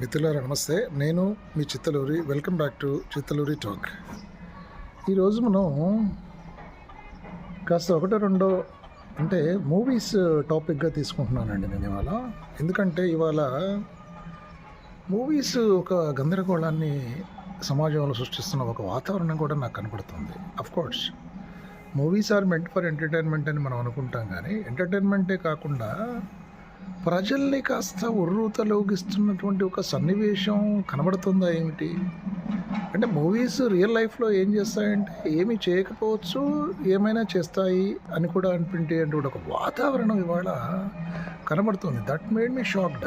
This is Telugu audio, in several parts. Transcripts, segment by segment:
మిత్రులారా నమస్తే. నేను మీ Chittaluri. Welcome back to Chittaluri talk ఈరోజు మనం కాస్త ఒకటో రెండో అంటే మూవీస్ టాపిక్గా తీసుకుంటున్నానండి నేను ఇవాళ. ఎందుకంటే ఇవాళ మూవీస్ ఒక గందరగోళాన్ని సమాజంలో సృష్టిస్తున్న ఒక వాతావరణం కూడా నాకు కనపడుతుంది. Course movies are meant for entertainment అని మనం అనుకుంటాం కానీ ఎంటర్టైన్మెంటే కాకుండా ప్రజల్ని కాస్త ఉర్రూతలోగిస్తున్నటువంటి ఒక సన్నివేశం కనబడుతుందా ఏమిటి? అంటే మూవీస్ రియల్ లైఫ్లో ఏం చేస్తాయంటే ఏమి చేయకపోవచ్చు ఏమైనా చేస్తాయి అని కూడా అనిపించేటువంటి ఒక వాతావరణం ఇవాళ కనబడుతుంది. That made me shocked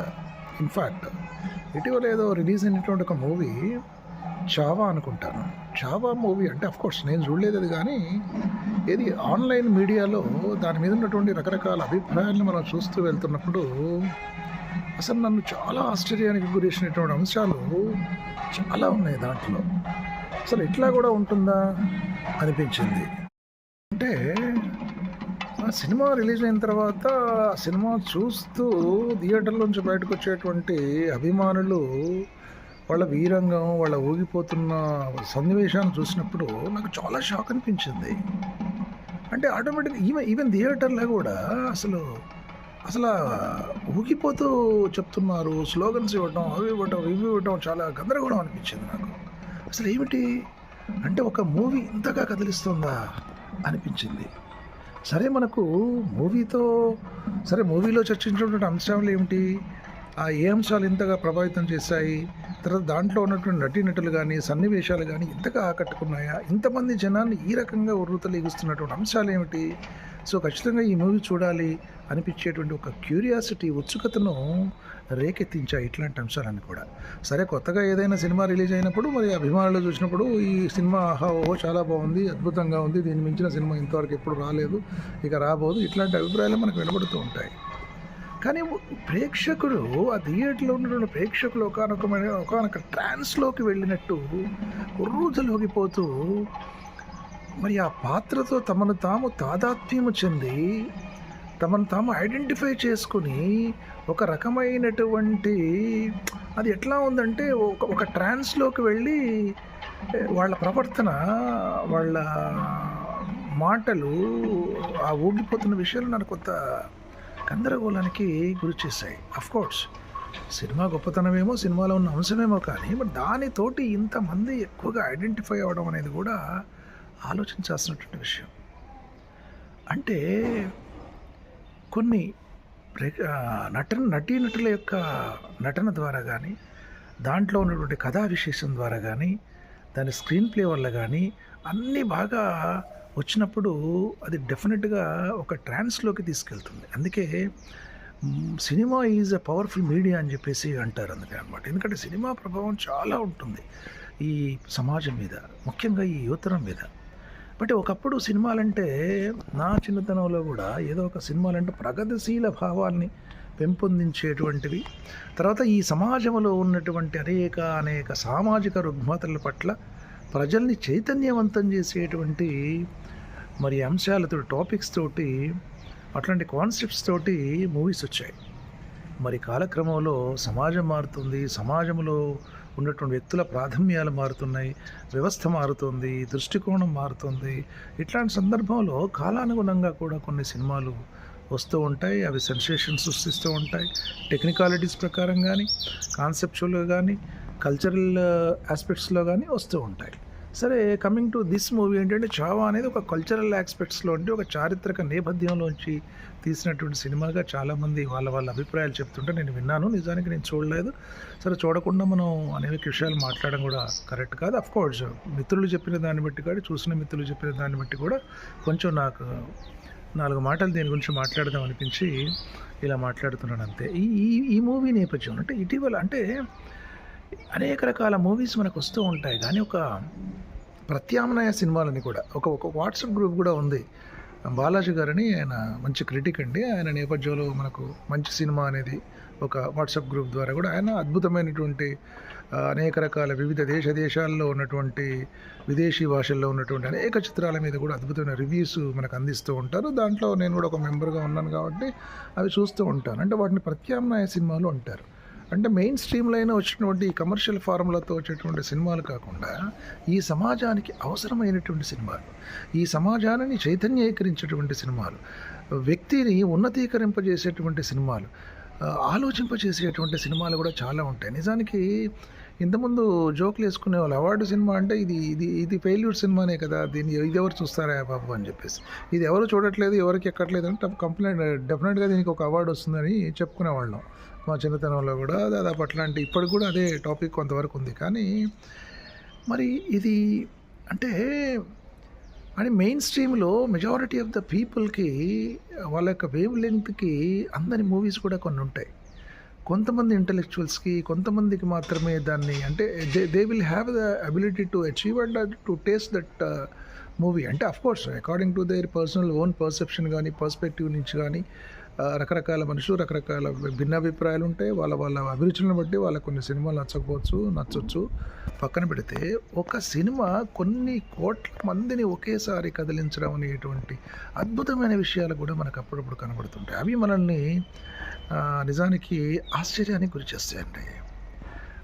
in fact ఇటీవల ఏదో రిలీజ్ అయినటువంటి ఒక మూవీ చావా అనుకుంటాను. చావా మూవీ అంటే అఫ్కోర్స్ నేను చూడలేదు అది కానీ ఇది ఆన్లైన్ మీడియాలో దాని మీద ఉన్నటువంటి రకరకాల అభిప్రాయాలను మనం చూస్తూ వెళ్తున్నప్పుడు అసలు నన్ను చాలా ఆశ్చర్యానికి గురించినటువంటి అంశాలు చాలా ఉన్నాయి దాంట్లో. అసలు ఇట్లా కూడా ఉంటుందా అనిపించింది. అంటే ఆ సినిమా రిలీజ్ అయిన తర్వాత ఆ సినిమా చూస్తూ థియేటర్లోంచి బయటకు వచ్చేటువంటి అభిమానులు వాళ్ళ వీరంగం వాళ్ళ ఊగిపోతున్న సన్నివేశాన్ని చూసినప్పుడు నాకు చాలా షాక్ అనిపించింది. అంటే ఆటోమేటిక్ ఈవెన్ ఈవెన్ థియేటర్లో కూడా అసలు అసలు ఊగిపోతూ చెప్తున్నారు. స్లోగన్స్ ఇవ్వటం అవి ఇవ్వటం ఇవి ఇవ్వటం చాలా గందరగోళం అనిపించింది నాకు. అసలు ఏమిటి? అంటే ఒక మూవీ ఇంతగా కదిలిస్తుందా అనిపించింది. సరే మనకు మూవీతో సరే మూవీలో చర్చించినటువంటి అంశాలు ఏమిటి? ఏ అంశాలు ఇంతగా ప్రభావితం చేశాయి? తర్వాత దాంట్లో ఉన్నటువంటి నటీనటులు కానీ సన్నివేశాలు కానీ ఇంతగా ఆకట్టుకున్నాయా? ఇంతమంది జనాన్ని ఈ రకంగా ఉర్రూతలీగిస్తున్నటువంటి అంశాలు ఏమిటి? సో ఖచ్చితంగా ఈ మూవీ చూడాలి అనిపించేటువంటి ఒక క్యూరియాసిటీ ఉత్సుకతను రేకెత్తించాయి ఇట్లాంటి అంశాలన్నీ కూడా. సరే కొత్తగా ఏదైనా సినిమా రిలీజ్ అయినప్పుడు మరి అభిమానులు చూసినప్పుడు ఈ సినిమా ఆహా ఓహో చాలా బాగుంది అద్భుతంగా ఉంది దీన్ని మించిన సినిమా ఇంతవరకు ఎప్పుడు రాలేదు ఇక రాబోదు ఇట్లాంటి అభిప్రాయాలు మనకు వినబడుతూ ఉంటాయి. కానీ ప్రేక్షకుడు ఆ థియేటర్లో ఉన్నటువంటి ప్రేక్షకులు ఒకనొకమైన ఒకనొక ట్రాన్స్లోకి వెళ్ళినట్టు ఉర్రూజలోగిపోతూ మరి ఆ పాత్రతో తమను తాము తాదాత్మ్యము చెంది తమను తాము ఐడెంటిఫై చేసుకుని ఒక రకమైనటువంటి అది ఎట్లా ఉందంటే ఒక ఒక ట్రాన్స్లోకి వెళ్ళి వాళ్ళ ప్రవర్తన వాళ్ళ మాటలు ఆ ఊగిపోతున్న విషయాలు నాకు కొత్త గందరగోళానికి గురి చేశాయి. కోర్స్ సినిమా గొప్పతనమేమో సినిమాలో ఉన్న అంశమేమో కానీ బట్ దానితోటి ఇంతమంది ఎక్కువగా ఐడెంటిఫై అవ్వడం అనేది కూడా ఆలోచించాల్సినటువంటి విషయం. అంటే కొన్ని ప్రే- నటన నటీనటుల యొక్క నటన ద్వారా కానీ దాంట్లో ఉన్నటువంటి కథా విశేషం ద్వారా కానీ దాని స్క్రీన్ ప్లే వల్ల కానీ అన్నీ బాగా వచ్చినప్పుడు అది డెఫినెట్గా ఒక ట్రాన్స్లోకి తీసుకెళ్తుంది. అందుకే cinema is a powerful media అని చెప్పేసి అంటారు అందుకే అనమాట ఎందుకంటే సినిమా ప్రభావం చాలా ఉంటుంది ఈ సమాజం మీద ముఖ్యంగా ఈ యువతరం మీద. బట్ ఒకప్పుడు సినిమాలంటే నా చిన్నతనంలో కూడా ఏదో ఒక సినిమాలంటే ప్రగతిశీల భావాల్ని పెంపొందించేటువంటివి. తర్వాత ఈ సమాజంలో ఉన్నటువంటి అనేక అనేక సామాజిక రుగ్మతల పట్ల ప్రజల్ని చైతన్యవంతం చేసేటువంటి మరి అంశాలతో టాపిక్స్ తోటి అట్లాంటి కాన్సెప్ట్స్ తోటి మూవీస్ వచ్చాయి. మరి కాలక్రమంలో సమాజం మారుతుంది సమాజంలో ఉన్నటువంటి వ్యక్తుల ప్రాథమ్యాలు మారుతున్నాయి వ్యవస్థ మారుతుంది దృష్టికోణం మారుతుంది. ఇట్లాంటి సందర్భంలో కాలానుగుణంగా కూడా కొన్ని సినిమాలు వస్తూ ఉంటాయి. అవి సెన్సేషన్ సృష్టిస్తూ ఉంటాయి. టెక్నికాలిటీస్ ప్రకారం కానీ కాన్సెప్చువల్గా కానీ కల్చరల్ ఆస్పెక్ట్స్లో కానీ వస్తూ ఉంటాయి. సరే కమింగ్ టు దిస్ మూవీ ఏంటంటే చావా అనేది ఒక కల్చరల్ ఆస్పెక్ట్స్లో అంటే ఒక చారిత్రక నేపథ్యంలోంచి తీసినటువంటి సినిమాగా చాలామంది వాళ్ళ వాళ్ళ అభిప్రాయాలు చెప్తుంటే నేను విన్నాను. నిజానికి నేను చూడలేదు. సరే చూడకుండా మనం అనేక విషయాలు మాట్లాడడం కూడా కరెక్ట్ కాదు. అఫ్ కోర్స్ మిత్రులు చెప్పిన దాన్ని బట్టి కూడా చూసిన మిత్రులు చెప్పిన దాన్ని బట్టి కూడా కొంచెం నాకు నాలుగు మాటలు దీని గురించి మాట్లాడదాం అనిపించి ఇలా మాట్లాడుతున్నాను అంతే. ఈ ఈ ఈ మూవీ నేపథ్యం అంటే ఇటీవల అంటే అనేక రకాల మూవీస్ మనకు వస్తూ ఉంటాయి. కానీ ఒక ప్రత్యామ్నాయ సినిమాలని కూడా ఒక ఒక వాట్సాప్ గ్రూప్ కూడా ఉంది. బాలాజీ గారని ఆయన మంచి క్రిటిక్ అండి. ఆయన నేపథ్యంలో మనకు మంచి సినిమా అనేది ఒక వాట్సాప్ గ్రూప్ ద్వారా కూడా ఆయన అద్భుతమైనటువంటి అనేక రకాల వివిధ దేశ దేశాల్లో ఉన్నటువంటి విదేశీ భాషల్లో ఉన్నటువంటి అనేక చిత్రాల మీద కూడా అద్భుతమైన రివ్యూస్ మనకు అందిస్తూ ఉంటారు. దాంట్లో నేను కూడా ఒక మెంబర్గా ఉన్నాను కాబట్టి అవి చూస్తూ ఉంటాను. అంటే వాటిని ప్రత్యామ్నాయ సినిమాలు అంటారు. అంటే మెయిన్ స్ట్రీమ్లో అయినా వచ్చినటువంటి ఈ కమర్షియల్ ఫార్ములాతో వచ్చేటువంటి సినిమాలు కాకుండా ఈ సమాజానికి అవసరమైనటువంటి సినిమాలు ఈ సమాజాన్ని చైతన్యీకరించేటువంటి సినిమాలు వ్యక్తిని ఉన్నతీకరింపజేసేటువంటి సినిమాలు ఆలోచింపజేసేటువంటి సినిమాలు కూడా చాలా ఉంటాయి. నిజానికి ఇంతకుముందు జోకులు వేసుకునే వాళ్ళు అవార్డు సినిమా అంటే ఇది ఇది ఇది ఫెయిల్యూర్ సినిమానే కదా దీన్ని ఇది ఎవరు చూస్తారా బాబు అని చెప్పేసి. ఇది ఎవరు చూడట్లేదు ఎవరికి ఎక్కట్లేదు అంటే కంప్లైంట్ డెఫినెట్గా దీనికి ఒక అవార్డు వస్తుందని చెప్పుకునేవాళ్ళం మా చిన్నతనంలో కూడా దాదాపు అట్లాంటి ఇప్పటికి కూడా అదే టాపిక్ కొంతవరకు ఉంది. కానీ మరి ఇది అంటే అని మెయిన్ స్ట్రీమ్లో మెజారిటీ ఆఫ్ ద పీపుల్కి వాళ్ళ యొక్క వేవ్ లెంగ్త్కి అందరి మూవీస్ కూడా కొన్ని ఉంటాయి కొంతమంది ఇంటలెక్చువల్స్కి కొంతమందికి మాత్రమే దాన్ని అంటే they they will have the ability to achieve and to taste that movie అంటే of course according to their personal own perception కానీ పర్స్పెక్టివ్ నుంచి కానీ రకరకాల మనుషులు రకరకాల భిన్నాభిప్రాయాలు ఉంటాయి. వాళ్ళ వాళ్ళ అభిరుచులను బట్టి వాళ్ళ కొన్ని సినిమాలు నచ్చకపోవచ్చు నచ్చొచ్చు. పక్కన పెడితే ఒక సినిమా కొన్ని కోట్ల మందిని ఒకేసారి కదిలించడం అనేటువంటి అద్భుతమైన విషయాలు కూడా మనకు అప్పుడప్పుడు కనబడుతుంటాయి. అవి మనల్ని నిజానికి ఆశ్చర్యానికి గురి చేస్తాయండి.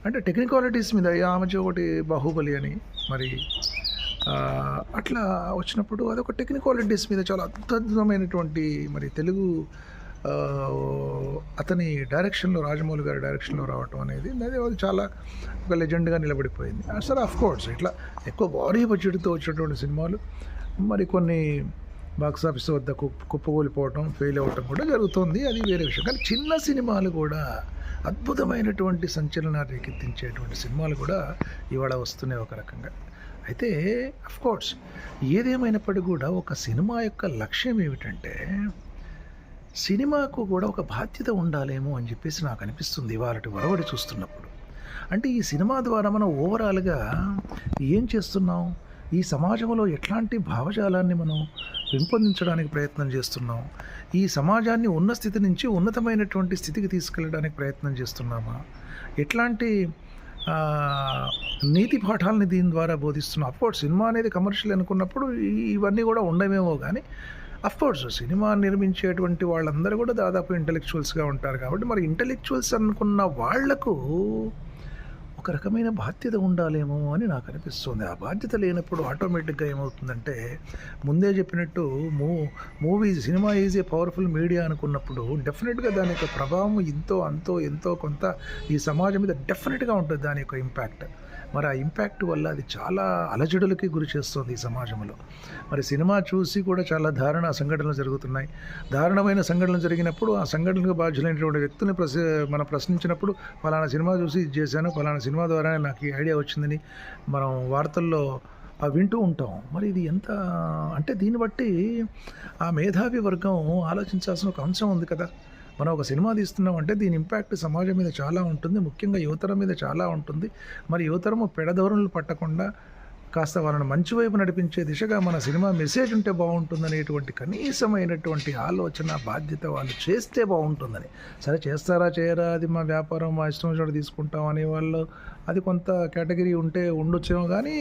అంటే టెక్నికాలిటీస్ మీద ఆమె ఒకటి బాహుబలి అని మరి అట్లా వచ్చినప్పుడు అదొక టెక్నికాలిటీస్ మీద చాలా అద్భుతమైనటువంటి మరి తెలుగు అతని డైరెక్షన్లో రాజమౌళి గారి డైరెక్షన్లో రావటం అనేది అది అది చాలా ఒక లెజెండ్గా నిలబడిపోయింది. అసలు ఆఫ్ కోర్స్ ఇట్లా ఎక్కువ భారీ బడ్జెట్తో వచ్చినటువంటి సినిమాలు మరి కొన్ని బాక్స్ ఆఫీస్ వద్ద కుప్పకూలిపోవటం ఫెయిల్ అవ్వటం కూడా జరుగుతుంది. అది వేరే విషయం. కానీ చిన్న సినిమాలు కూడా అద్భుతమైనటువంటి సంచలనాలు రేకెత్తించేటువంటి సినిమాలు కూడా ఇవాళ వస్తున్నాయి ఒక రకంగా. అయితే కోర్స్ ఏదేమైనప్పటికీ కూడా ఒక సినిమా యొక్క లక్ష్యం ఏమిటంటే సినిమాకు కూడా ఒక బాధ్యత ఉండాలేమో అని చెప్పేసి నాకు అనిపిస్తుంది ఇవాళ వరవడి చూస్తున్నప్పుడు. అంటే ఈ సినిమా ద్వారా మనం ఓవరాల్గా ఏం చేస్తున్నాం? ఈ సమాజంలో ఎట్లాంటి భావజాలాన్ని మనం పెంపొందించడానికి ప్రయత్నం చేస్తున్నాం? ఈ సమాజాన్ని ఉన్న స్థితి నుంచి ఉన్నతమైనటువంటి స్థితికి తీసుకెళ్ళడానికి ప్రయత్నం చేస్తున్నామా? ఎట్లాంటి నీతి పాఠాలని దీని ద్వారా బోధిస్తున్నాం? అఫ్కోర్స్ సినిమా అనేది కమర్షియల్ అనుకున్నప్పుడు ఇవన్నీ కూడా ఉండవేమో కానీ అఫ్కోర్స్ సినిమా నిర్మించేటువంటి వాళ్ళందరూ కూడా దాదాపు ఇంటలెక్చువల్స్గా ఉంటారు కాబట్టి మరి ఇంటలెక్చువల్స్ అనుకున్న వాళ్ళకు ఒక రకమైన బాధ్యత ఉండాలేమో అని నాకు అనిపిస్తుంది. ఆ బాధ్యత లేనప్పుడు ఆటోమేటిక్గా ఏమవుతుందంటే ముందే చెప్పినట్టు మూ movie cinema is a powerful media అనుకున్నప్పుడు డెఫినెట్గా దాని యొక్క ప్రభావం ఎంతో అంతో ఎంతో కొంత ఈ సమాజం మీద డెఫినెట్గా ఉంటుంది దాని యొక్క ఇంపాక్ట్ మరి ఆ ఇంపాక్ట్ వల్ల అది చాలా అలజడులకి గురి చేస్తుంది ఈ సమాజంలో. మరి సినిమా చూసి కూడా చాలా దారుణ సంఘటనలు జరుగుతున్నాయి. దారుణమైన సంఘటనలు జరిగినప్పుడు ఆ సంఘటనకు బాధ్యులైనటువంటి వ్యక్తుల్ని ప్రశ్న మనం ప్రశ్నించినప్పుడు ఫలానా సినిమా చూసి ఇది చేశాను ఫలానా సినిమా ద్వారానే నాకు ఈ ఐడియా వచ్చిందని మనం వార్తల్లో ఆ వింటూ ఉంటాం. మరి ఇది ఎంత అంటే దీన్ని బట్టి ఆ మేధావి వర్గం ఆలోచించాల్సిన ఒక అంశం ఉంది కదా. మనం ఒక సినిమా తీస్తున్నాం అంటే దీని ఇంపాక్ట్ సమాజం మీద చాలా ఉంటుంది ముఖ్యంగా యువతరం మీద చాలా ఉంటుంది. మరి యువతరము పెడధోరణులు పట్టకుండా కాస్త వాళ్ళని మంచి వైపు నడిపించే దిశగా మన సినిమా మెసేజ్ ఉంటే బాగుంటుందనేటువంటి కనీసమైనటువంటి ఆలోచన బాధ్యత వాళ్ళు చేస్తే బాగుంటుందని. సరే చేస్తారా చేయరా? అది మా వ్యాపారం మా ఇష్టం చోట తీసుకుంటాం అనే వాళ్ళు అది కొంత కేటగిరీ ఉంటే ఉండొచ్చేమో కానీ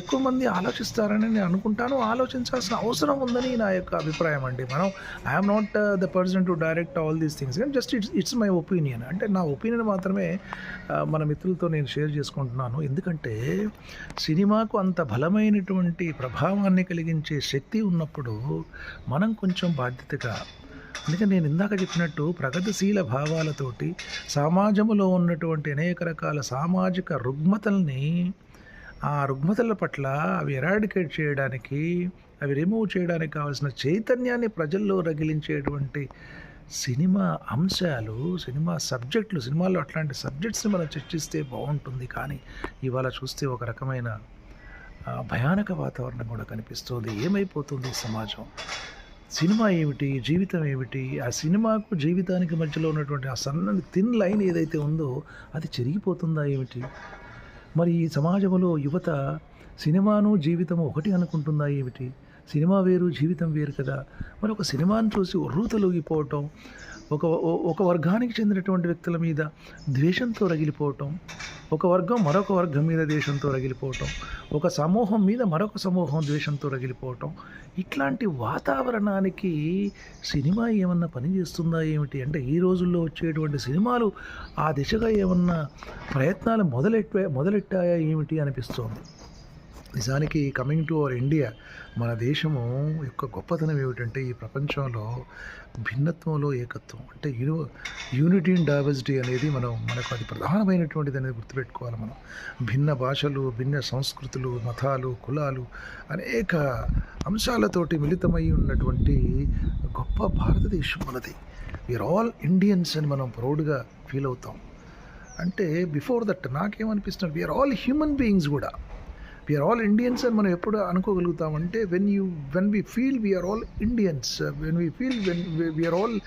ఎక్కువ మంది ఆలోచిస్తారని నేను అనుకుంటాను. ఆలోచించాల్సిన అవసరం ఉందని నా యొక్క అభిప్రాయం అండి. మనం I'm not the person to direct all these things కానీ just it's it's my opinion అంటే నా ఒపీనియన్ మాత్రమే uh, మన మిత్రులతో నేను షేర్ చేసుకుంటున్నాను. ఎందుకంటే సినిమాకు అంత బలమైనటువంటి ప్రభావాన్ని కలిగించే శక్తి ఉన్నప్పుడు మనం కొంచెం బాధ్యతగా అందుకే నేను ఇందాక చెప్పినట్టు ప్రగతిశీల భావాలతోటి సమాజంలో ఉన్నటువంటి అనేక రకాల సామాజిక రుగ్మతల్ని ఆ రుగ్మతల పట్ల అవి ఎరాడికేట్ చేయడానికి అవి రిమూవ్ చేయడానికి కావాల్సిన చైతన్యాన్ని ప్రజల్లో రగిలించేటువంటి సినిమా అంశాలు సినిమా సబ్జెక్టులు సినిమాల్లో అట్లాంటి సబ్జెక్ట్స్ని మనం చర్చిస్తే బాగుంటుంది. కానీ ఇవాళ చూస్తే ఒక రకమైన భయానక వాతావరణం కూడా కనిపిస్తుంది. ఏమైపోతుంది సమాజం? సినిమా ఏమిటి? జీవితం ఏమిటి? ఆ సినిమాకు జీవితానికి మధ్యలో ఉన్నటువంటి ఆ సన్నని థిన్ లైన్ ఏదైతే ఉందో అది చెరిగిపోతుందా ఏమిటి? మరి ఈ సమాజంలో యువత సినిమాను జీవితము ఒకటి అనుకుంటుందా ఏమిటి? సినిమా వేరు జీవితం వేరు కదా. మరి ఒక సినిమాను చూసి ఉర్రూతలోగిపోవటం ఒక ఒక వర్గానికి చెందినటువంటి వ్యక్తుల మీద ద్వేషంతో రగిలిపోవటం ఒక వర్గం మరొక వర్గం మీద ద్వేషంతో రగిలిపోవటం ఒక సమూహం మీద మరొక సమూహం ద్వేషంతో రగిలిపోవటం ఇట్లాంటి వాతావరణానికి సినిమా ఏమన్నా పనిచేస్తుందా ఏమిటి? అంటే ఈ రోజుల్లో వచ్చేటువంటి సినిమాలు ఆ దిశగా ఏమన్నా ప్రయత్నాలు మొదలెట్టే మొదలెట్టాయా ఏమిటి అనిపిస్తోంది? నిజానికి కమింగ్ టు అవర్ ఇండియా మన దేశము యొక్క గొప్పతనం ఏమిటంటే ఈ ప్రపంచంలో భిన్నత్వంలో ఏకత్వం. అంటే యూ యూనిటీ అండ్ డైవర్సిటీ అనేది మనం మనకు అది ప్రధానమైనటువంటిది అనేది గుర్తుపెట్టుకోవాలి మనం. భిన్న భాషలు భిన్న సంస్కృతులు మతాలు కులాలు అనేక అంశాలతోటి మిళితమై ఉన్నటువంటి గొప్ప భారతదేశం మనది. వీఆర్ ఆల్ ఇండియన్స్ అని మనం ప్రౌడ్గా ఫీల్ అవుతాం. అంటే before that నాకేమనిపిస్తుంది? We are all human beings కూడా. వీఆర్ ఆల్ ఇండియన్స్ అని మనం ఎప్పుడు అనుకోగలుగుతామంటే when you when we feel we are all Indians when we feel when we are all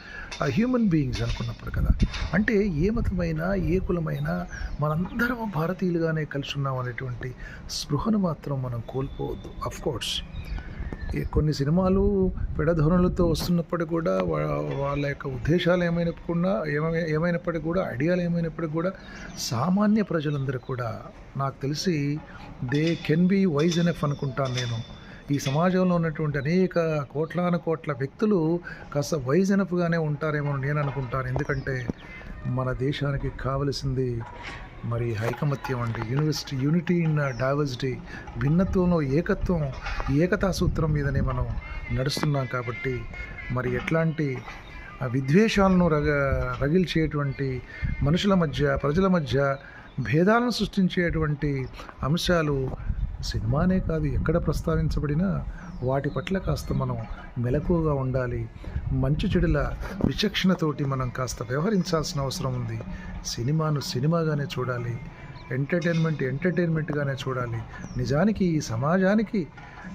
human beings అనుకున్నప్పుడు కదా. అంటే ఏ మతమైనా ఏ కులమైనా మనందరం భారతీయులుగానే కలిసి ఉన్నాం అనేటువంటి స్పృహను మాత్రం మనం కోల్పోవద్దు. అఫ్ కోర్స్ కొన్ని సినిమాలు పెడధోరణులతో వస్తున్నప్పటికీ కూడా వాళ్ళ యొక్క ఉద్దేశాలు ఏమైనప్పుడు ఏమై ఏమైనప్పటికీ కూడా ఐడియాలు ఏమైనప్పటికీ కూడా సామాన్య ప్రజలందరూ కూడా నాకు తెలిసి they can be wise enough అనుకుంటాను నేను. ఈ సమాజంలో ఉన్నటువంటి అనేక కోట్లాను కోట్ల వ్యక్తులు కాస్త వైజ్ ఎనఫ్గానే ఉంటారేమో నేను అనుకుంటాను. ఎందుకంటే మన దేశానికి కావలసింది మరి ఐకమత్యం అంటే యూనివర్సిటీ యూనిటీ ఇన్ డైవర్సిటీ భిన్నత్వంలో ఏకత్వం ఏకతా సూత్రం మీదనే మనం నడుస్తున్నాం కాబట్టి మరి ఎట్లాంటి విద్వేషాలను రగ రగిల్చేటువంటి మనుషుల మధ్య ప్రజల మధ్య భేదాలను సృష్టించేటువంటి అంశాలు సినిమానే కాదు ఎక్కడ ప్రస్తావించబడినా వాటి పట్ల కాస్త మనం మెలకువగా ఉండాలి. మంచి చెడుల విచక్షణతోటి మనం కాస్త వ్యవహరించాల్సిన అవసరం ఉంది. సినిమాను సినిమాగానే చూడాలి. ఎంటర్టైన్మెంట్ ఎంటర్టైన్మెంట్గానే చూడాలి. నిజానికి ఈ సమాజానికి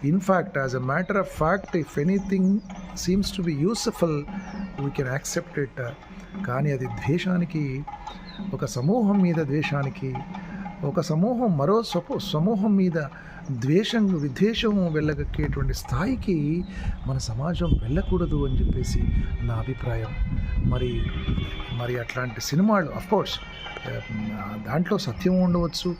in fact as a matter of fact if anything seems to be useful we can accept it. కానీ అది ద్వేషానికి ఒక సమూహం మీద ద్వేషానికి ఒక సమూహం మరో సపో సమూహం మీద ద్వేషం విద్వేషం వెళ్ళగక్కేటువంటి స్థాయికి మన సమాజం వెళ్ళకూడదు అని చెప్పేసి నా అభిప్రాయం. మరి మరి అట్లాంటి సినిమాలు అఫ్కోర్స్ దాంట్లో సత్యం ఉండవచ్చు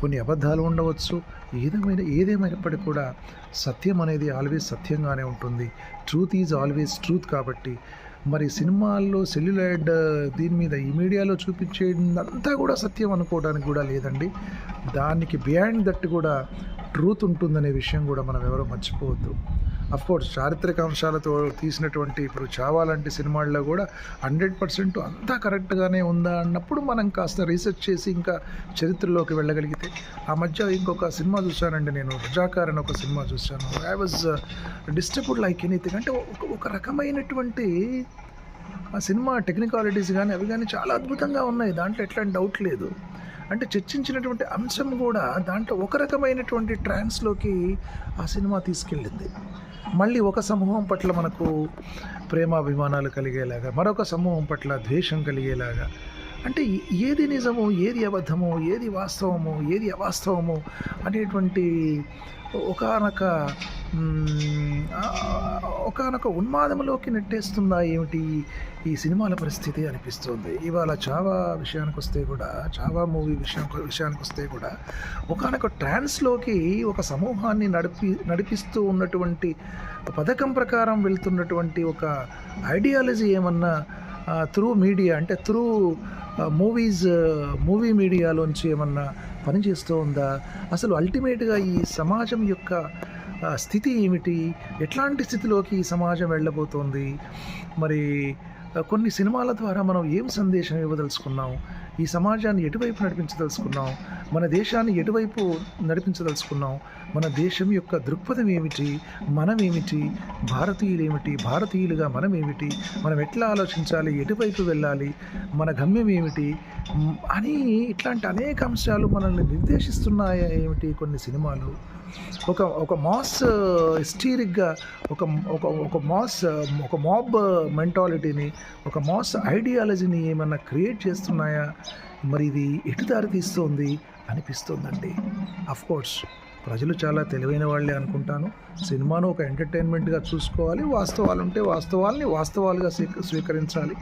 కొన్ని అబద్ధాలు ఉండవచ్చు ఏదేమైనా ఏదేమైనప్పటికీ కూడా సత్యం అనేది ఆల్వేస్ సత్యంగానే ఉంటుంది. ట్రూత్ ఈజ్ ఆల్వేస్ ట్రూత్ కాబట్టి మరి సినిమాల్లో సెల్యులాయిడ్ దీని మీద ఈ మీడియాలో చూపించేదంతా కూడా సత్యం అనుకోవడానికి కూడా లేదండి. దానికి బియాండ్ దట్ కూడా ట్రూత్ ఉంటుందనే విషయం కూడా మనం ఎవరో మర్చిపోవద్దు. కోర్స్ చారిత్రక అంశాలతో తీసినటువంటి ఇప్పుడు చావాలంటే సినిమాల్లో కూడా హండ్రెడ్ పర్సెంట్ అంతా కరెక్ట్గానే ఉందా అన్నప్పుడు మనం కాస్త రీసెర్చ్ చేసి ఇంకా చరిత్రలోకి వెళ్ళగలిగితే. ఆ మధ్య ఇంకొక సినిమా చూశానండి నేను రజాకార్ అని ఒక సినిమా చూశాను. I was disturbed like anything అంటే ఒక ఒక రకమైనటువంటి ఆ సినిమా టెక్నికాలిటీస్ కానీ అవి కానీ చాలా అద్భుతంగా ఉన్నాయి. దాంట్లో ఎట్లాంటి డౌట్ లేదు. అంటే చర్చించినటువంటి అంశం కూడా దాంట్లో ఒక రకమైనటువంటి ట్రాన్స్లోకి ఆ సినిమా తీసుకెళ్ళింది. మళ్ళీ ఒక సమూహం పట్ల మనకు ప్రేమాభిమానాలు కలిగేలాగా మరొక సమూహం పట్ల ద్వేషం కలిగేలాగా అంటే ఏది నిజము ఏది అబద్ధము ఏది వాస్తవము ఏది అవాస్తవము అనేటువంటి ఒకనొక ఒకనొక ఉన్మాదంలోకి నెట్టేస్తుందా ఏమిటి ఈ సినిమాల పరిస్థితి అనిపిస్తుంది. ఇవాళ చావా విషయానికి వస్తే కూడా చావా మూవీ విషయం విషయానికి వస్తే కూడా ఒకనొక ట్రాన్స్లోకి ఒక సమూహాన్ని నడిపి నడిపిస్తూ ఉన్నటువంటి పథకం ప్రకారం వెళ్తున్నటువంటి ఒక ఐడియాలజీ ఏమన్నా త్రూ మీడియా అంటే త్రూ మూవీస్ మూవీ మీడియాలోంచి ఏమన్నా పనిచేస్తూ ఉందా? అసలు అల్టిమేట్గా ఈ సమాజం యొక్క స్థితి ఏమిటి? ఎట్లాంటి స్థితిలోకి ఈ సమాజం వెళ్ళబోతోంది? మరి కొన్ని సినిమాల ద్వారా మనం ఏం సందేశం ఇవ్వదలుచుకున్నాం? ఈ సమాజాన్ని ఎటువైపు నడిపించదలుచుకున్నాం? మన దేశాన్ని ఎటువైపు నడిపించదలుచుకున్నాం? మన దేశం యొక్క దృక్పథం ఏమిటి? మనం ఏమిటి? భారతీయులు ఏమిటి? భారతీయులుగా మనం ఏమిటి? మనం ఎట్లా ఆలోచించాలి? ఎటువైపు వెళ్ళాలి? మన గమ్యం ఏమిటి? అని ఇట్లాంటి అనేక అంశాలు మనల్ని నిర్దేశిస్తున్నాయా ఏమిటి కొన్ని సినిమాలు? ఒక ఒక మాస్ హిస్టీరిక్గా ఒక ఒక ఒక మాస్ ఒక మాబ్ మెంటాలిటీని ఒక మాస్ ఐడియాలజీని ఏమన్నా క్రియేట్ చేస్తున్నాయా? మరి ఇది ఎటు దారి తీస్తోంది అనిపిస్తుందండి. కోర్స్ ప్రజలు చాలా తెలివైన వాళ్ళే అనుకుంటాను. సినిమాను ఒక ఎంటర్టైన్మెంట్గా చూసుకోవాలి వాస్తవాలు ఉంటే వాస్తవాల్ని వాస్తవాలుగా స్వీక స్వీకరించాలి.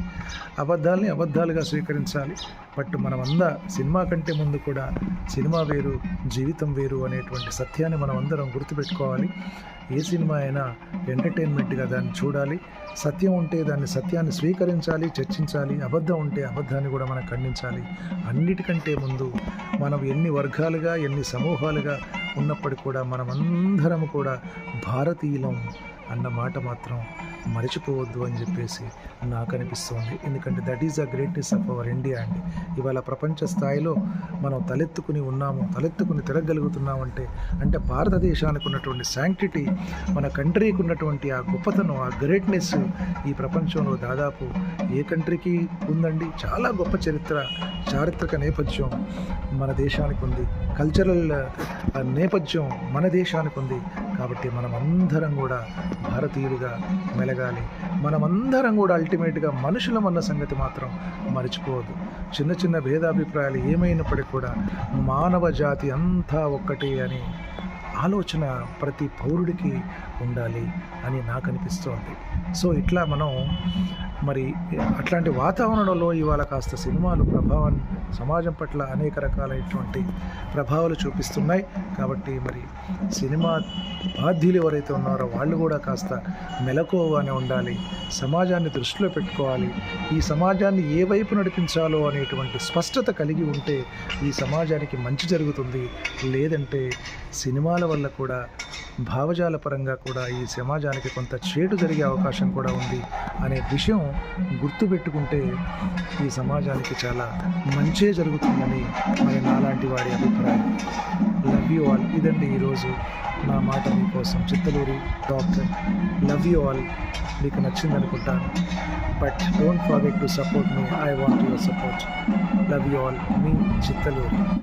అబద్ధాలని అబద్ధాలుగా స్వీకరించాలి. బట్ మనమందా సినిమా కంటే ముందు కూడా సినిమా వేరు జీవితం వేరు అనేటువంటి సత్యాన్ని మనం అందరం గుర్తుపెట్టుకోవాలి. ఏ సినిమా అయినా ఎంటర్టైన్మెంట్గా దాన్ని చూడాలి. సత్యం ఉంటే దాన్ని సత్యాన్ని స్వీకరించాలి చర్చించాలి. అబద్ధం ఉంటే అబద్ధాన్ని కూడా మనం ఖండించాలి. అన్నిటికంటే ముందు మనం ఎన్ని వర్గాలుగా ఎన్ని సమూహాలుగా ఉన్నప్పటికీ కూడా మనమందరం కూడా భారతీయులం అన్న మాట మాత్రం మరచిపోవద్దు అని చెప్పేసి నాకు అనిపిస్తుంది. ఎందుకంటే that is the greatness of our India అండి. ఇవాళ ప్రపంచ స్థాయిలో మనం తలెత్తుకుని ఉన్నాము తలెత్తుకుని తిరగలుగుతున్నామంటే అంటే భారతదేశానికి ఉన్నటువంటి శాంక్టిటీ మన కంట్రీకి ఉన్నటువంటి ఆ గొప్పతనం ఆ గ్రేట్నెస్ ఈ ప్రపంచంలో దాదాపు ఏ కంట్రీకి ఉందండి? చాలా గొప్ప చరిత్ర చారిత్రక నేపథ్యం మన దేశానికి ఉంది. కల్చరల్ నేపథ్యం మన దేశానికి ఉంది. కాబట్టి మనం అందరం కూడా భారతీయులుగా ఎదగాలి మనమందరం కూడా అల్టిమేట్గా మనుషులం అన్న సంగతి మాత్రం మర్చిపోవద్దు. చిన్న చిన్న భేదాభిప్రాయాలు ఏమైనప్పటికీ కూడా మానవ జాతి అంతా ఒక్కటే అని ఆలోచన ప్రతి పౌరుడికి ఉండాలి అని నాకు అనిపిస్తోంది. సో ఇట్లా మనం మరి అట్లాంటి వాతావరణంలో ఇవాళ కాస్త సినిమాలు ప్రభావం సమాజం పట్ల అనేక రకాలైనటువంటి ప్రభావాలు చూపిస్తున్నాయి. కాబట్టి మరి సినిమా బాధ్యులు ఎవరైతే ఉన్నారో వాళ్ళు కూడా కాస్త మెలకువగానే ఉండాలి. సమాజాన్ని దృష్టిలో పెట్టుకోవాలి. ఈ సమాజాన్ని ఏ వైపు నడిపించాలో అనేటువంటి స్పష్టత కలిగి ఉంటే ఈ సమాజానికి మంచి జరుగుతుంది. లేదంటే సినిమాల వల్ల కూడా భావజాల పరంగా కూడా ఈ సమాజానికి కొంత చేటు జరిగే అవకాశం కూడా ఉంది అనే విషయం గుర్తుపెట్టుకుంటే ఈ సమాజానికి చాలా మంచే జరుగుతుందని మరి నాలాంటి వారి అభిప్రాయం. లవ్ యూ ఆల్ ఇదండి ఈరోజు నా మాట మీకోసం. Chittaluru doctor love you all మీకు నచ్చింది అనుకుంటాను but don't forget to support me I want your support love you all me Chittaluru.